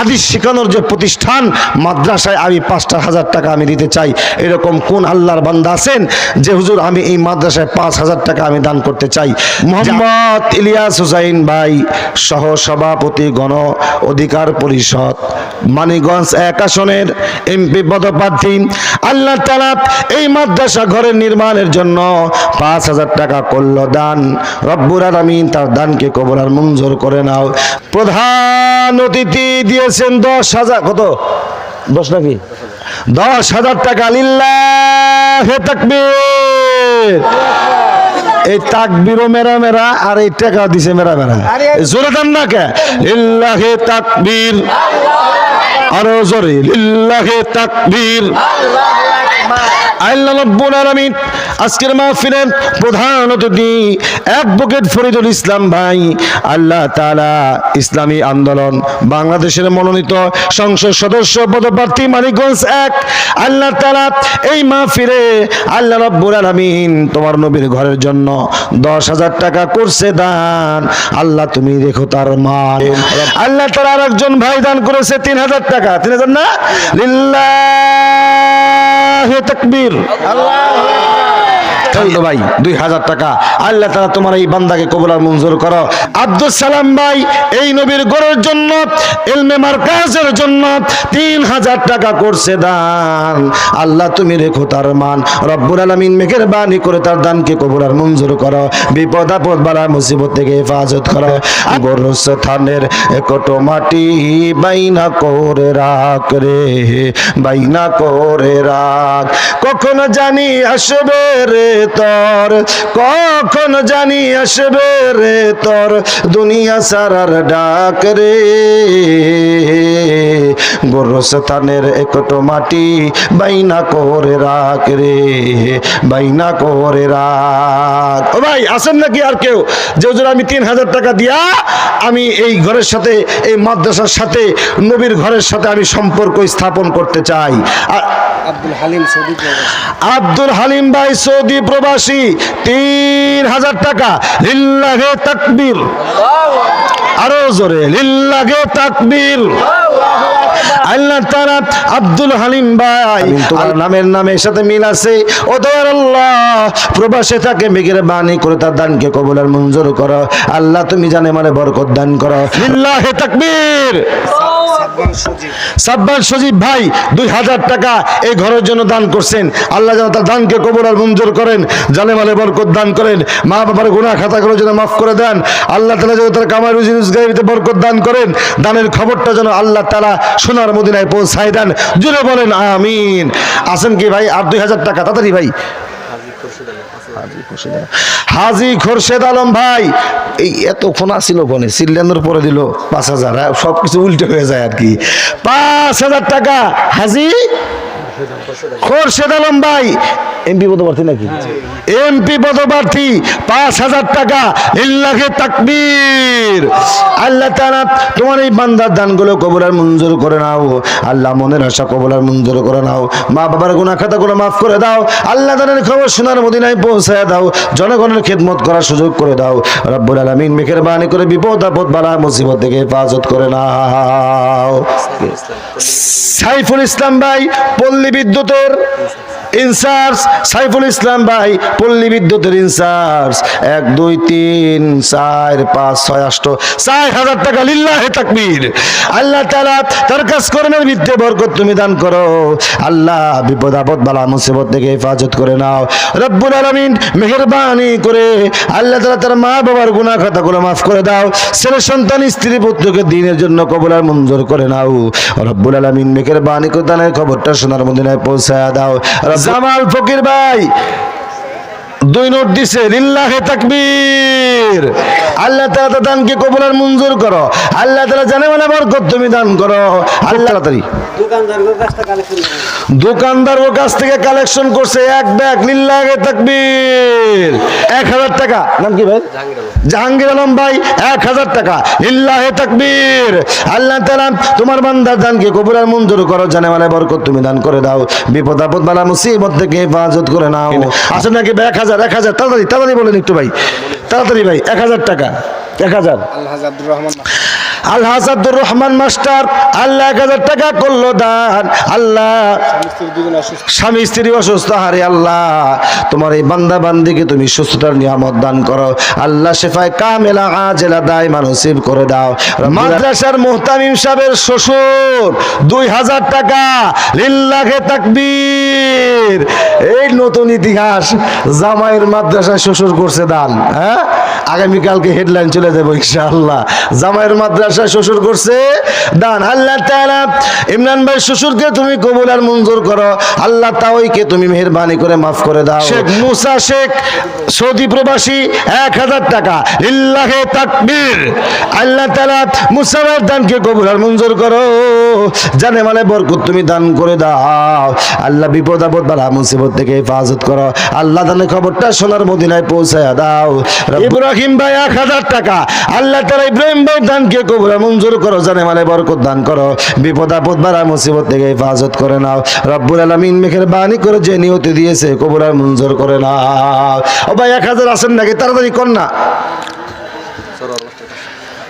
হাদিস শেখানোর যে প্রতিষ্ঠান, মাদ্রাসায় আমি পাঁচটা হাজার টাকা আমি দিতে চাই। এরকম কোন আল্লাহর বান্দা আছেন যে, হুজুর, আমি এই মাদ্রাসায় পাঁচ হাজার টাকা আমি দান করতে চাই? মোহাম্মদ ইলিয়াস হুসাইন ভাই সহ সভাপতি গণ অধিকার পরিষদ মানিগঞ্জ এক আসনের এমপি পদপ্রার্থী। আল্লাহ তালা এই মাদ্রাসা ঘরের নির্মাণের জন্য পাঁচ হাজার টাকা করল দান। রব্বুর আলমিন তার দানকে কবর আর মঞ্জুর করে নাও। প্রধান অতিথি দিয়েছেন দশ হাজার কত? দশ নাকি? দশ হাজার টাকা লিল্লাহ তাকবীর। এই তাকবিরও মেরা মেরা আর এই টাকা দিছে মেরা মেরা। জোরে দাম না কে? লিল্লাহে তাকবীর। আরও জোরে লিল্লাহে তাকবীর। আল্লাহ আজকের মাহফিলের প্রধান অতিথি অ্যাডভোকেট ফরিদুল ইসলাম ভাই, আল্লাহ তাআলা ইসলামী আন্দোলন বাংলাদেশের মনোনীত সংসদ সদস্য পদপ্রার্থী মানিকগঞ্জ এক, আল্লাহ তাআলা এই মাহফিলে আল্লাহ রব্বুল আলামিন তোমার নবীর ঘরের জন্য দশ হাজার টাকা করছে দান। আল্লাহ তুমি দেখো তার মান আল্লাহ তাআলা আরেকজন ভাই দান করেছে তিন হাজার টাকা। তিন হাজার না? লিল্লাহ। তাকবীর। ভাই দুই হাজার টাকা। আল্লাহ তারা তোমার এই বান্দাকে কবুলার মঞ্জুর করো। আব্দুল সালাম ভাই, এই নবীর গড়ের জন্য এলমে মার্কাজের জন্য তিন হাজার টাকা করছে দান। আল্লাহ তুমি রেখো তার মান। রব্বুল আলমিন মেঘের বাণী করে তার দানকে কবুলার মঞ্জুর করো। বিপদ আপদ, বালা মুসিবত থেকে হেফাজত করো। গরস থানের একটো মাটি বাইনা করে রাখ রে, বাইনা করে রাখ। কখন জানি আসবে রে তোর, কখন জানি আসবে রে তোর দুনিয়া সারার ডাক রে। গোরস্থানের একটো মাটি বাইনা করে রাখ রে বাইনা করে রাখ। ও ভাই আসেন নাকি আর কেউ? যে আমি তিন হাজার টাকা দিয়া আমি এই ঘরের সাথে এই মাদ্রাসার সাথে নবীর ঘরের সাথে আমি সম্পর্ক স্থাপন করতে চাই। আর আব্দুল হালিম সৌদি আব্দুল হালিম ভাই সৌদি প্রবাসী তিন হাজার টাকা। লিল্লাহে তাকবীর। আরও জোরে লিল্লাহে তাকবীর। আল্লাহ তারা আব্দুল হালিম ভাই। তোমার নামের নামের সাথে মিল আছে। ও দয়ার আল্লাহ প্রবাসে থাকে মেঘের বাণী করে তার দানকে কবুলার মঞ্জুর করো। আল্লাহ তুমি জানে মানে বরকত দান করো। লিল্লাহে তাকবীর। সজীব ভাই দুই হাজার টাকা এই ঘরের জন্য দান করছেন। আল্লাহ যেন তার দানকে কবর আর মঞ্জুর করেন জানে মালে বরকত দান করেন মা বাবার গুণা খাতাগুলো যেন মাফ করে দেন। আল্লাহ তালা যেন তার কামাই রুজি রোজগারিতে বরকত দান করেন। দানের খবরটা যেন আল্লাহ তালা সোনার মদিনায় পৌঁছায় দেন। জুড়ে বলেন আমিন। আসেন কি ভাই? আর দুই হাজার টাকা তাড়াতাড়ি ভাই। হাজি খোরশেদ আলম ভাই এই এত ফোন আসিল ফোনে সিলিন্ডার পরে দিল পাঁচ হাজার হ্যাঁ, সব কিছু উল্টে হয়ে যায় আর কি। পাঁচ হাজার টাকা হাজি খোরশেদ আলম ভাই, এমপি পদপ্রার্থী নাকি? এমপি পদপ্রার্থী, পাঁচ হাজার টাকা ইল্লাহে তাকবীর। আল্লাহ তাআলা তোমার এই বান্দার দানগুলো কবুলার মঞ্জুর করে নাও। আল্লাহ মনের আশা কবুলার মঞ্জুর করে নাও। মা বাবার গুনাহ খাতাগুলো মাফ করে দাও। আল্লাহ তাআলার খবর শোনার মদিনায় পৌঁছায় দাও। জনগণের খেদমত করার সুযোগ করে দাও। রব্বুল আলামিন মেঘের বাণী করে বিপদ আপদ বালা মুসিবত থেকে হেফাজত করে নাও। সাইফুল ইসলাম ভাই, পল্লী বিদ্যুতের ইনচার্জ সাইফুল ইসলাম ভাই, পল্লী বিদ্যুতের ইনচার্জ। এক, দুই, তিন, চার, পাঁচ, ছয়, আষ্ট, চার হাজার টাকা লিল্লাহে তাকবীর। আল্লাহ তাআলা তার কাজ কর্মের ভিত্তিতে বরকত তুমি দান করো। আল্লাহ বিপদ, আপদ, বালা, মুসিবত থেকে হেফাজত করে নাও। রব্বুল আলামিন মেহেরবানি করে আল্লাহ তাআলা তার মা বাবার গুনাহ খাতাগুলো মাফ করে দাও। ছেলে, সন্তান, স্ত্রী, পুত্রকে দিনের জন্য কবুল আর মঞ্জুর করে নাও। রব্বুল আলামিন মেহেরবানি করে দানের খবরটা সোনার মদিনায় পৌঁছায় দাও। জামাল ফকির ভাই, দুই নোট দিছে, লিল্লাহে তাকবীর। আল্লাহ তাআলা দানকে কবুল আর মঞ্জুর করো। আল্লাহ তাআলা জানে মানে বরকত তুমি দান করো। আল্লাহ কালেকশন দোকানদার ও কাছ থেকে কালেকশন করছে, এক ব্যাগ লিল্লাহে তাকবীর। এক হাজার টাকা। নাম কি ভাই? জাহাঙ্গীর আলম ভাই, এক হাজার টাকা। লিল্লাহে তাকবীর। আল্লাহ তাআলা তোমার বান্দার দানকে কবুল আর মঞ্জুর করো, জানে মানে বরকত তুমি দান করে দাও। বিপদ আপদ বালা মুসিবত থেকে হেফাজত করে নাও। আছে নাকি এক হাজার এক হাজার। তাড়াতাড়ি তাড়াতাড়ি বলেন একটু ভাই। তাড়াতাড়ি ভাই, এক হাজার টাকা। এক হাজার। আল্লাহ রহমান। আল্লাহ রহমান মাস্টার, আল্লাহ এক হাজার টাকা করল দান। আল্লাহ, স্বামী স্ত্রী অসুস্থ, হারে আল্লাহ, তোমার এই বান্দা বান্দিকে তুমি সুস্থতার নিয়ামত দান করো। আল্লাহ শেফায় কামেলা, আজেলা দায় মানসিব করে দাও। মাদ্রাসার মোহতামিম সাহেবের শ্বশুর, দুই হাজার টাকা। এই নতুন ইতিহাস, জামাইয়ের মাদ্রাসায় শ্বশুর করছে দান হ্যাঁ? আগামীকালকে হেডলাইন চলে যাব, ইনশাআল্লাহ। জামাইয়ের মাদ্রাসায় শ্বশুর করছে। দান, আল্লাহ তাআলা ইমরান ভাই শ্বশুরকে তুমি কবুল আর মঞ্জুর করো। আল্লাহ তাওইকে তুমি মেহেরবানি করে মাফ করে দাও। শেখ মুসা শেখ, সৌদি প্রবাসী, এক হাজার টাকা। লিল্লাহে তাকবীর। আল্লাহ তাআলা মুসাফার দানকে কবুল আর মঞ্জুর করো। জানে মানে বরকত তুমি দান করে দাও। আল্লাহ বিপদ, আপদ, বালা, মুসিবত থেকে হেফাজত করো। আল্লাহ দানে খবরটা সোনার মদিনায় পৌঁছায় দাও। ইব্রাহিম ভাই, এক হাজার টাকা। আল্লাহ তালা ইব্রাহিম ভাই দানকে কবুল আর মঞ্জুর করো, জানে মালে বরকত দান করো। বিপদ আপদ বাড়া মুসিবত থেকে হেফাজত করে নাও। রব্বুল আলামিন মেঘের বাণী করে যে নিয়তি দিয়েছে, কবুল মঞ্জুর করে নাও। ও ভাই, এক হাজার আসেন নাকি? তাড়াতাড়ি কন্যা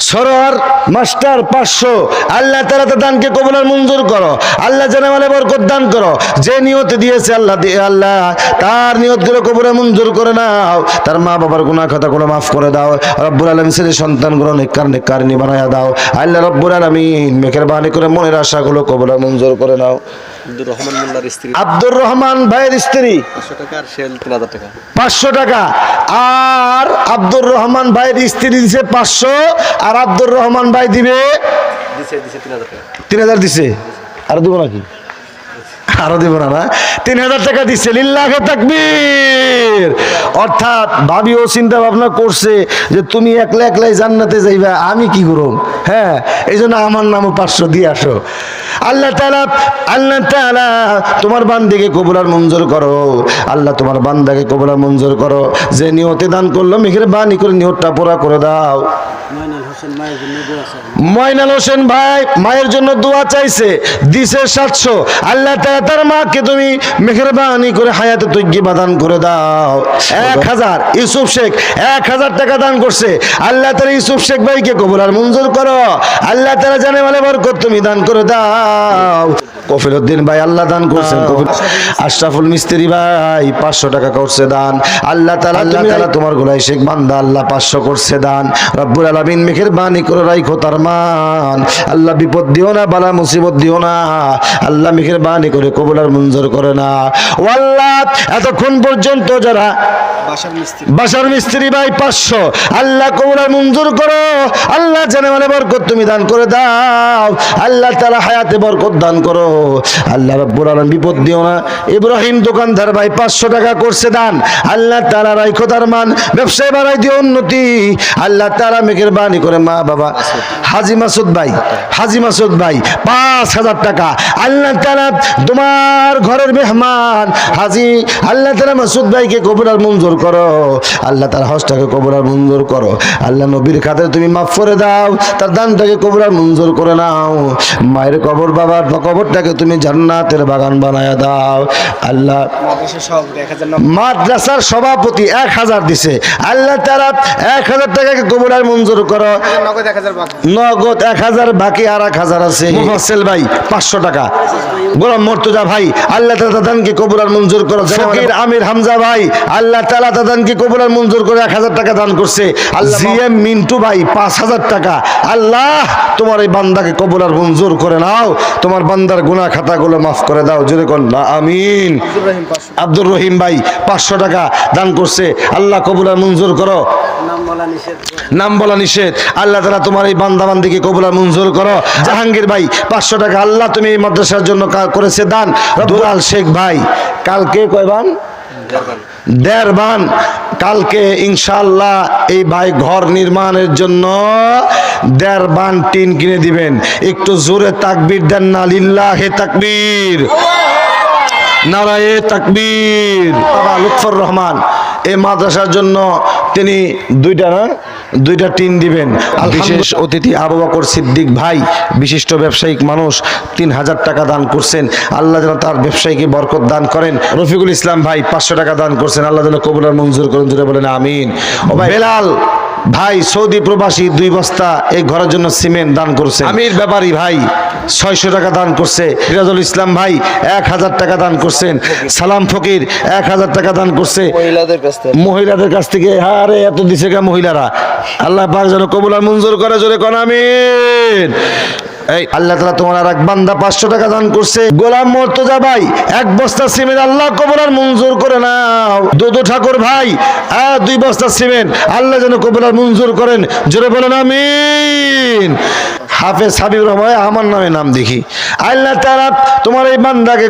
সরোয়ার মাস্টার পাঁচশো। আল্লাহ তালা দানকে কবুলার মঞ্জুর করো। আল্লাহ জানে মানে বরকত দান করো। যে নিয়তে দিয়েছে আল্লাহ আল্লাহ, তার নিয়তগুলো কবুলার মঞ্জুর করে নাও। তার মা বাবার গুনাহ কথা গুলো মাফ করে দাও। রব্বুল আলম সন্তানগুলো নেককার নেককারিনী বানায়া দাও। আল্লাহ রব্বুল আলমিন মেঘের বাণী করে মনের আশাগুলো কবুলার মঞ্জুর করে নাও। আব্দুর রহমান মোল্লার স্ত্রী। আব্দুর রহমান ভাইয়ের স্ত্রী। পাঁচশো টাকা আর সেল তিন হাজার টাকা। পাঁচশো টাকা। আর আব্দুর রহমান ভাইয়ের স্ত্রী দিছে পাঁচশো আর আব্দুর রহমান ভাই দিবে দিছে দিছে তিন হাজার টাকা। তিন হাজার দিছে। আর দেবো নাকি? আরও দেবো না না? তিন হাজার টাকা দিচ্ছে, লিল্লাহে তাকবীর। অর্থাৎ ভাবিও চিন্তা ভাবনা করছে যে তুমি একলা একলাই জান্নাতে যাইবা, আমি কি করব হ্যাঁ এই জন্য আমার নামও পাঁচশো দিয়ে আসো। আল্লাহ তালা আল্লাহ তালা তোমার বান্দিকে কবুলার মঞ্জুর করো। আল্লাহ তোমার বান্দাকে কবুলার মঞ্জুর করো। যে নিয়তে দান করল, মেঘের বাণী করে নিয়তটা পুরা করে দাও। ময়নাল হোসেন ভাই মায়ের জন্য দোয়া চাইছে, দিছে সাতশো। আল্লাহ তার মাকে তুমি মেহরবানি করে হায়াতে তৈরি বাদান করে দাও। এক হাজার। ইউসুফ শেখ এক হাজার টাকা দান করছে। আল্লাহ তালা ইউসুফ শেখ ভাইকে কবুল আর মঞ্জুর করো। আল্লাহ তালা জানে মানে বরকত তুমি দান করে দাও। কফিল উদ্দিন ভাই আল্লাহ দান করছেন কফিল আশরাফুল মিস্ত্রি ভাই পাঁচশো টাকা করছে দান। আল্লাহ তালা আল্লাহ তালা তোমার গোলাই শেখ বান্দা আল্লাহ পাঁচশো করছে দান। রব্বুল আলমিন মেঘের বাণী করে রাইখো তার মান। আল্লাহ বিপদ দিও না বালা মুসিবত দিও না। আল্লাহ মেঘের বাণী করে কবুলার মঞ্জুর করে না। ও আল্লাহ এতক্ষণ পর্যন্ত যারা বাসার মিস্ত্রি। বাসার মিস্ত্রি ভাই পাঁচশো আল্লাহ কবুলার মঞ্জুর করো। আল্লাহ জানে মানে বরকত তুমি দান করে দাও। আল্লাহ তালা হায়াতে বরকত দান করো। আল্লাহ রব্বুল আলম বিপদ দিও না। ইব্রাহিম দোকানদার ভাই পাঁচশো টাকা করছে দান। আল্লাহ তালা রাইখো তার মান। ব্যবসায় বাড়াই দিও উন্নতি। আল্লাহ তালা মেঘের বাণী করে, মা বাবা। হাজি মাসুদ ভাই, হাজি মাসুদ ভাই, পাঁচ হাজার টাকা। আল্লাহ তালা তোমার ঘরের মেহমান, হাজি, আল্লাহ তালা মাসুদ ভাইকে কবুলার মঞ্জুর করো। আল্লাহ তার হজটাকে কবুলার মঞ্জুর করো। আল্লাহ নবীর খাতে তুমি মাফ করে দাও। তার দানটাকে কবুলার মঞ্জুর করে নাও। মায়ের কবর, বাবার কবরটাকে তুমি জান্নাতের বাগান বানায় দাও। আল্লাহ মাদ্রাসার সভাপতি এক হাজার দিছে। আল্লাহ তারা এক হাজার টাকাকে কবুলার মঞ্জুর করো। নগদ এক হাজার বাকি আর এক হাজার আছে। মোফাসেল ভাই পাঁচশো টাকা। গোলাম মর্তুজা ভাই আল্লাহ তালা দাদানকে কবুলার মঞ্জুর করো। ফকির আমির হামজা ভাই আল্লাহ তালা দাদানকে কবুলার মঞ্জুর করে এক হাজার টাকা দান করছে। জিএম মিন্টু ভাই পাঁচ হাজার টাকা। আল্লাহ তোমার এই বান্দাকে কবুলার মঞ্জুর করে নাও। তোমার বান্দার গুনাহ খাতাগুলো মাফ করে দাও। জোরে না আমিন। আব্দুর রহিম ভাই পাঁচশো টাকা দান করছে। আল্লাহ কবুলার মঞ্জুর করো। নাম বলা নিষেধ। আল্লাহ তালা তোমার এই বান্দা বান্দাবান্দিকে কবুলা মঞ্জুর করো। জাহাঙ্গীর ভাই পাঁচশো টাকা আল্লাহ তুমি এই মাদ্রাসার জন্য করেছে দান। দুলাল শেখ ভাই কালকে কয়বান দেড় বান। কালকে ইনশাল্লাহ এই ভাই ঘর নির্মাণের জন্য দেড় বান টিন কিনে দিবেন। একটু জোরে তাকবির দেন না লিল্লাহ হে তাকবীর। নারায়ে তাকবীর। বাবা লুৎফর রহমান এই মাদ্রাসার জন্য তিনি দুইটা না দুইটা টিন দিবেন। বিশেষ অতিথি আবু বকর সিদ্দিক ভাই বিশিষ্ট ব্যবসায়িক মানুষ তিন হাজার টাকা দান করছেন। আল্লাহ যেন তার ব্যবসায়ীকে বরকত দান করেন। রফিকুল ইসলাম ভাই পাঁচশো টাকা দান করছেন। আল্লাহ যেন কবুলার মঞ্জুর করেন জুড়ে বলেন আমিন। ও ভাই বেলাল ভাই সৌদি প্রবাসী দুই বস্তা এই ঘরের জন্য সিমেন্ট দান করছে। আমির ব্যাপারী ভাই ছয়শো টাকা দান করছে। সিরাজুল ইসলাম ভাই এক হাজার টাকা দান করছেন। সালাম ফকির এক হাজার টাকা দান করছে। মহিলাদের মহিলাদের কাছ থেকে আরে এত দিছে কে মহিলারা? আল্লাহ পাক যেন কবুল আর মঞ্জুর করে জোরে কোন আমিন। এই, আল্লাহ তালা তোমার আর এক বান্দা পাঁচশো টাকা দান করছে। গোলাম মর্তজা ভাই, এক বস্তা সিমেন্ট আল্লাহ কবুল আর মঞ্জুর করে নাও। দুদু ঠাকুর ভাই দুই বস্তা সিমেন্ট আল্লাহ যেন কবুল আর মঞ্জুর করেন। জোরে বলেন আমি হাফেজ হাবিব রহমান, আমার নামে নাম দেখি। আল্লাহ তারা তোমার এই বান্দাকে